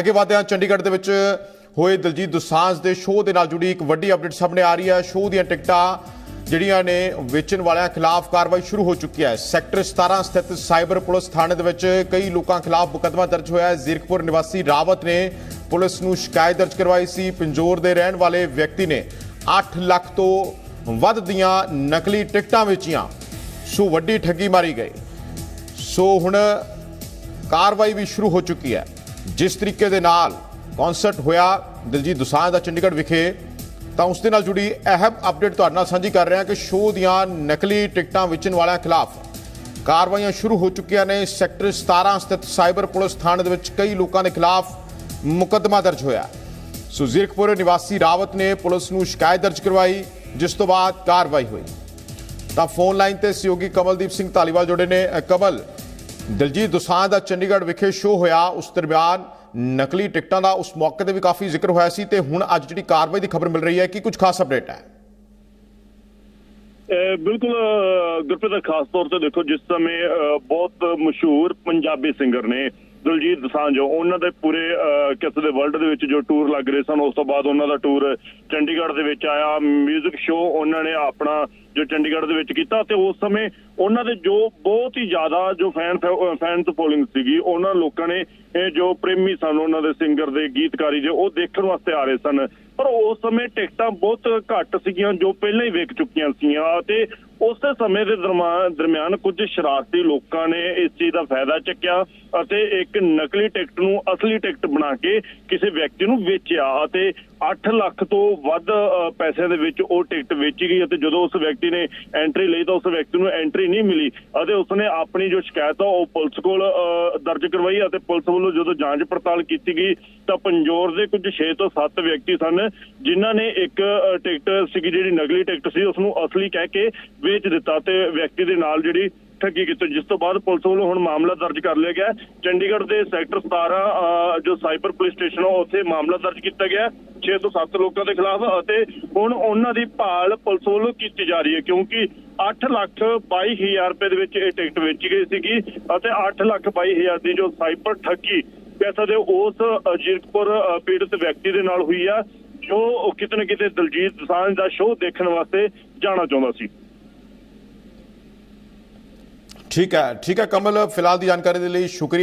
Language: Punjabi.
ਅੱਗੇ ਵਧਦੇ ਹਾਂ, ਚੰਡੀਗੜ੍ਹ ਦੇ ਵਿੱਚ ਹੋਏ ਦਲਜੀਤ ਦੋਸਾਂਝ ਦੇ ਸ਼ੋਅ ਦੇ ਨਾਲ ਜੁੜੀ ਇੱਕ ਵੱਡੀ ਅਪਡੇਟ ਸਾਹਮਣੇ ਆ ਰਹੀ ਹੈ। ਸ਼ੋਅ ਦੀਆਂ ਟਿਕਟਾਂ ਜਿਹੜੀਆਂ ਨੇ ਵੇਚਣ ਵਾਲਿਆਂ ਖਿਲਾਫ ਕਾਰਵਾਈ ਸ਼ੁਰੂ ਹੋ ਚੁੱਕੀ ਹੈ। ਸੈਕਟਰ 17 ਸਥਿਤ ਸਾਈਬਰ ਪੁਲਿਸ ਥਾਣੇ ਦੇ ਵਿੱਚ ਕਈ ਲੋਕਾਂ ਖਿਲਾਫ ਮੁਕੱਦਮਾ ਦਰਜ ਹੋਇਆ ਹੈ। ਜ਼ੀਰਕਪੁਰ ਨਿਵਾਸੀ ਰਾਵਤ ਨੇ ਪੁਲਿਸ ਨੂੰ ਸ਼ਿਕਾਇਤ ਦਰਜ ਕਰਵਾਈ ਸੀ। ਪੰਜੋਰ ਦੇ ਰਹਿਣ ਵਾਲੇ ਵਿਅਕਤੀ ਨੇ 8 ਲੱਖ ਤੋਂ ਵੱਧ ਦੀਆਂ ਨਕਲੀ ਟਿਕਟਾਂ ਵੇਚੀਆਂ। ਸੋ ਵੱਡੀ ਠੱਗੀ ਮਾਰੀ ਗਈ। ਸੋ ਹੁਣ ਕਾਰਵਾਈ ਵੀ ਸ਼ੁਰੂ ਹੋ ਚੁੱਕੀ ਹੈ। ਜਿਸ ਤਰੀਕੇ ਦੇ ਨਾਲ ਕਨਸਰਟ ਹੋਇਆ ਦਿਲਜੀਤ ਦੋਸਾਂਝ ਦਾ ਚੰਡੀਗੜ੍ਹ ਵਿਖੇ, ਤਾਂ ਉਸ ਦੇ ਨਾਲ ਜੁੜੀ ਅਹਿਮ ਅਪਡੇਟ ਤੁਹਾਡੇ ਨਾਲ ਸਾਂਝੀ ਕਰ ਰਿਹਾ ਕਿ ਸ਼ੋਅ ਦੀਆਂ ਨਕਲੀ ਟਿਕਟਾਂ ਵੇਚਣ ਵਾਲਿਆਂ ਖਿਲਾਫ ਕਾਰਵਾਈਆਂ ਸ਼ੁਰੂ ਹੋ ਚੁੱਕੀਆਂ ਨੇ। ਸੈਕਟਰ 17 ਸਥਿਤ ਸਾਈਬਰ ਪੁਲਿਸ ਥਾਣੇ ਦੇ ਵਿੱਚ ਕਈ ਲੋਕਾਂ ਦੇ ਖਿਲਾਫ ਮੁਕੱਦਮਾ ਦਰਜ ਹੋਇਆ। ਸੋ ਜ਼ੀਰਕਪੁਰ ਨਿਵਾਸੀ ਰਾਵਤ ਨੇ ਪੁਲਿਸ ਨੂੰ ਸ਼ਿਕਾਇਤ ਦਰਜ ਕਰਵਾਈ, ਜਿਸ ਤੋਂ ਬਾਅਦ ਕਾਰਵਾਈ ਹੋਈ। ਤਾਂ ਫੋਨ ਲਾਈਨ ਤੇ ਸਹਿਯੋਗੀ ਕਮਲਦੀਪ ਸਿੰਘ ਧਾਲੀਵਾਲ ਜੁੜੇ ਨੇ। ਕਮਲ ਦਿਲਜੀਤ ਦੋਸਾਂਝ ਦਾ ਚੰਡੀਗੜ੍ਹ ਵਿਖੇ ਸ਼ੋਅ ਹੋਇਆ। ਉਸ ਦਰਮਿਆਨ ਨਕਲੀ ਟਿਕਟਾਂ ਦਾ ਉਸ ਮੌਕੇ ਤੇ ਵੀ ਕਾਫੀ ਜ਼ਿਕਰ ਹੋਇਆ ਸੀ ਤੇ ਹੁਣ ਅੱਜ ਜਿਹੜੀ ਕਾਰਵਾਈ ਦੀ ਖਬਰ ਮਿਲ ਰਹੀ ਹੈ, ਕਿ ਕੁਝ ਖਾਸ ਅਪਡੇਟ ਹੈ? ਬਿਲਕੁਲ ਗੁਰਪ੍ਰੀਤ, ਖਾਸ ਤੌਰ ਤੇ ਦੇਖੋ, ਜਿਸ ਸਮੇਂ, ਅਹ ਬਹੁਤ ਮਸ਼ਹੂਰ ਪੰਜਾਬੀ ਸਿੰਗਰ ਨੇ ਦਲਜੀਤ ਦੋਸਾਂਝ ਉਹਨਾਂ ਦੇ ਪੂਰੇ, ਅਹ, ਕਿਸੇ ਦੇ ਵਰਲਡ ਦੇ ਵਿੱਚ ਜੋ ਟੂਰ ਲੱਗ ਰਹੇ ਸਨ, ਉਸ ਤੋਂ ਬਾਅਦ ਉਹਨਾਂ ਦਾ ਟੂਰ ਚੰਡੀਗੜ੍ਹ ਦੇ ਵਿੱਚ ਆਇਆ। 뮤직 ਸ਼ੋਅ ਉਹਨਾਂ ਨੇ ਆਪਣਾ ਜੋ ਚੰਡੀਗੜ੍ਹ ਦੇ ਵਿੱਚ ਕੀਤਾ ਤੇ ਉਸ ਸਮੇਂ ਉਹਨਾਂ ਦੇ ਜੋ ਬਹੁਤ ਹੀ ਜ਼ਿਆਦਾ ਜੋ ਫੈਨ ਫੈਨਸ ਫੋਲੋਇੰਗ ਸੀਗੀ, ਉਹਨਾਂ ਲੋਕਾਂ ਨੇ ਜੋ ਪ੍ਰੇਮੀ ਸਨ, ਉਹਨਾਂ ਦੇ ਸਿੰਗਰ ਦੇ ਗੀਤਕਾਰੀ ਦੇ, ਉਹ ਦੇਖਣ ਵਾਸਤੇ ਆ ਰਹੇ ਸਨ। ਪਰ ਉਸ ਸਮੇਂ ਟਿਕਟਾਂ ਬਹੁਤ ਘੱਟ ਸੀਗੀਆਂ ਜੋ ਪਹਿਲਾਂ ਹੀ ਵਿਕ ਚੁੱਕੀਆਂ ਸੀਗੀਆਂ ਤੇ ਉਸੇ ਸਮੇਂ ਦੇ ਦਰਮਾ- ਦਰਮਿਆਨ ਕੁਝ ਸ਼ਰਾਰਤੀ ਲੋਕਾਂ ਨੇ ਇਸ ਚੀਜ਼ ਦਾ ਫਾਇਦਾ ਚੱਕਿਆ ਅਤੇ ਇੱਕ ਨਕਲੀ ਟਿਕਟ ਨੂੰ ਅਸਲੀ ਟਿਕਟ ਬਣਾ ਕੇ ਕਿਸੇ ਵਿਅਕਤੀ ਨੂੰ ਵੇਚਿਆ ਅਤੇ 8 ਲੱਖ ਤੋਂ ਵੱਧ ਅ, ਪੈਸਿਆਂ ਦੇ ਵਿੱਚ ਉਹ ਟਿਕਟ ਵੇਚੀ ਗਈ ਅਤੇ ਜਦੋਂ ਉਸ ਵਿਅਕਤੀ ਨੇ ਐਂਟਰੀ ਲਈ ਤਾਂ ਉਸ ਵਿਅਕਤੀ ਨੂੰ ਐਂਟਰੀ ਨਹੀਂ ਮਿਲੀ ਅਤੇ ਉਸਨੇ ਆਪਣੀ ਜੋ ਸ਼ਿਕਾਇਤ ਆ ਉਹ ਪੁਲਿਸ ਕੋਲ ਅ, ਦਰਜ ਕਰਵਾਈ ਅਤੇ ਪੁਲਿਸ ਵੱਲੋਂ ਜਦੋਂ ਜਾਂਚ ਪੜਤਾਲ ਕੀਤੀ ਗਈ ਤਾਂ ਪੰਜੋਰ ਦੇ ਕੁਝ 6 ਤੋਂ 7 ਵਿਅਕਤੀ ਸਨ ਜਿਨ੍ਹਾਂ ਨੇ ਇੱਕ ਟਿਕਟ ਸੀਗੀ ਜਿਹੜੀ ਨਕਲੀ ਟਿਕਟ ਸੀ ਉਸ ਨੂੰ ਅਸਲੀ ਕਹਿ ਕੇ ਵੇਚ ਦਿੱਤਾ ਤੇ ਵਿਅਕਤੀ ਦੇ ਨਾਲ ਜਿਹੜੀ ਠੱਗੀ ਕੀਤੀ ਜਿਸ ਤੋਂ ਬਾਅਦ ਪੁਲਿਸ ਵੱਲੋਂ ਹੁਣ ਮਾਮਲਾ ਦਰਜ ਕਰ ਲਿਆ ਗਿਆ। ਚੰਡੀਗੜ੍ਹ ਦੇ ਸੈਕਟਰ 17 ਜੋ ਸਾਈਬਰ ਪੁਲਿਸ ਸਟੇਸ਼ਨ ਆ ਉੱਥੇ ਮਾਮਲਾ ਦਰਜ ਕੀਤਾ ਗਿਆ। 6 ਤੋਂ 7 ਲੋਕਾਂ ਦੇ ਖਿਲਾਫ ਅਤੇ ਹੁਣ ਉਹਨਾਂ ਦੀ ਭਾਲ ਪੁਲਿਸ ਵੱਲੋਂ ਕੀਤੀ ਜਾ ਰਹੀ ਹੈ ਕਿਉਂਕਿ 8 ਲੱਖ 22 ਹਜ਼ਾਰ ਰੁਪਏ ਦੇ ਵਿੱਚ ਇਹ ਟਿਕਟ ਵੇਚੀ ਗਈ ਸੀਗੀ ਅਤੇ 8 ਲੱਖ 22 ਹਜ਼ਾਰ ਦੀ ਜੋ ਸਾਈਬਰ ਠੱਗੀ ਕਹਿ ਸਕਦੇ ਹੋ ਉਸ ਅ, ਜੀਰਕਪੁਰ ਪੀੜਤ ਵਿਅਕਤੀ ਦੇ ਨਾਲ ਹੋਈ ਆ। ਜੋ ਕਿਤੇ ਨਾ ਕਿਤੇ ਦਲਜੀਤ ਦੋਸਾਂਝ ਦਾ ਸ਼ੋਅ ਦੇਖਣ ਵਾਸਤੇ ਜਾਣਾ ਚਾਹੁੰਦਾ ਸੀ। ਠੀਕ ਹੈ ਠੀਕ ਹੈ ਕਮਲ, ਫਿਲਹਾਲ ਦੀ ਜਾਣਕਾਰੀ ਦੇ ਲਈ ਸ਼ੁਕਰੀਆ।